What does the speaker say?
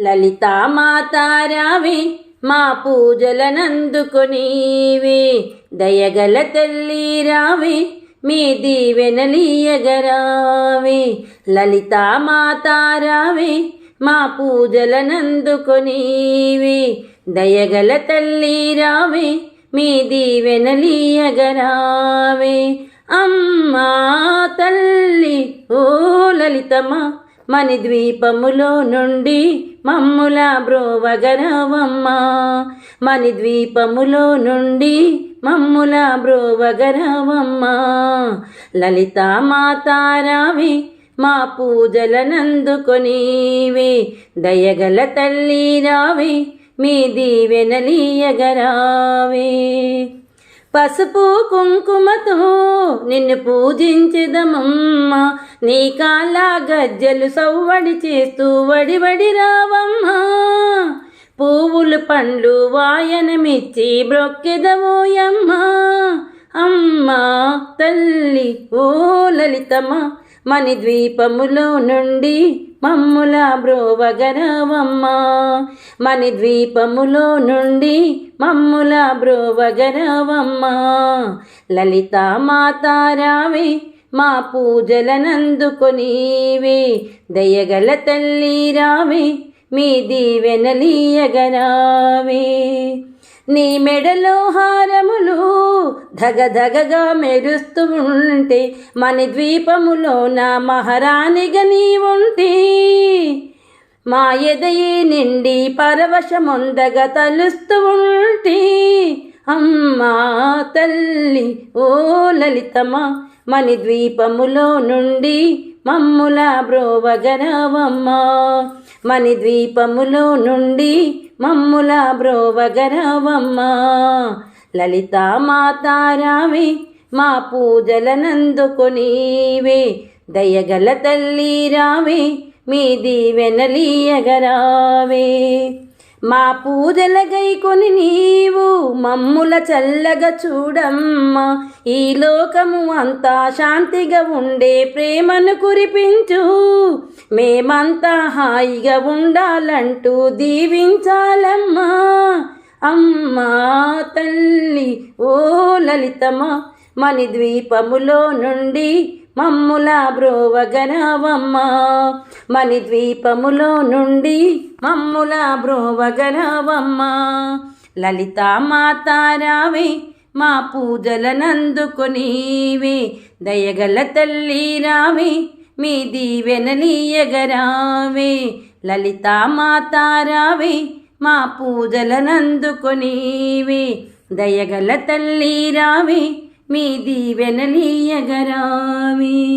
లలితామాతారామే మా పూజలనందుకొనీవే దయగల తల్లి రావే మీ దీవెనలీయగరావే. లలితామాతారావే మా పూజలనందుకొనీవే దయగల తల్లి రావే మీ దీవెనలీయగరావే. అమ్మా తల్లి ఓ లలితమా మని ద్వీపములో నుండి మమ్ముల బ్రోవగరవమ్మ మని ద్వీపములో నుండి మమ్ముల బ్రోవగరవమ్మ లలితా మాతారావి మా పూజలనందుకొనివే దయగల తల్లి రావి మీ దీవెనలీయగరావే పసుపు కుంకుమతో నిన్ను పూజించదమమ్మ నీ కాలా గజ్జలు సవ్వడి చేస్తూ వడి వడి రావమ్మా. పువ్వులు పండ్లు వాయనమిచ్చి బ్రొక్కెదవోయమ్మా. అమ్మా తల్లి ఓ లలితమ్మ మణి ద్వీపములో నుండి మమ్ముల బ్రోవగరవమ్మా మని ద్వీపములో నుండి మమ్ముల బ్రోవగరవమ్మా లలితా మాతారావే మా పూజలనందుకొనీవే దయగల తల్లి రావే మీ దీవెనలీయగరావే నీ మెడలో హారములు ధగధగగా మెరుస్తూ ఉంటే మన ద్వీపములో నా మహారాణిగా నీ ఉంటే మా ఎదయి నిండి పరవశముందగా తలుస్తూ ఉంటే. అమ్మా తల్లి ఓ లలితమా మణి ద్వీపములో నుండి మమ్ముల బ్రోవగరవమ్మా. మణి ద్వీపములో నుండి మమ్ముల బ్రోవగరవమ్మా. లలితా మాతారావే మా పూజలనందుకొనీవే దయగల తల్లి రావే మీ దీవెనలీయగరావే మా పూజల గైకొని నీవు మమ్ముల చల్లగా చూడమ్మా. ఈ లోకము అంతా శాంతిగా ఉండే ప్రేమను కురిపించు. మేమంతా హాయిగా ఉండాలంటూ దీవించాలమ్మా. అమ్మా తల్లి ఓ లలితమా మని ద్వీపములో నుండి మమ్ముల బ్రోవగనవమ్మ. మని ద్వీపములో నుండి మమ్ముల బ్రోవగనవమ్మ. లలితా మాతారావే మా పూజలనందుకునివే దయగల తల్లి రావే మీ దీవెనలీయగరావే లలితా మాతారావే మా పూజలనందుకొనీవే. దయగల తల్లి రావే మీ దీవెనలీయగరావి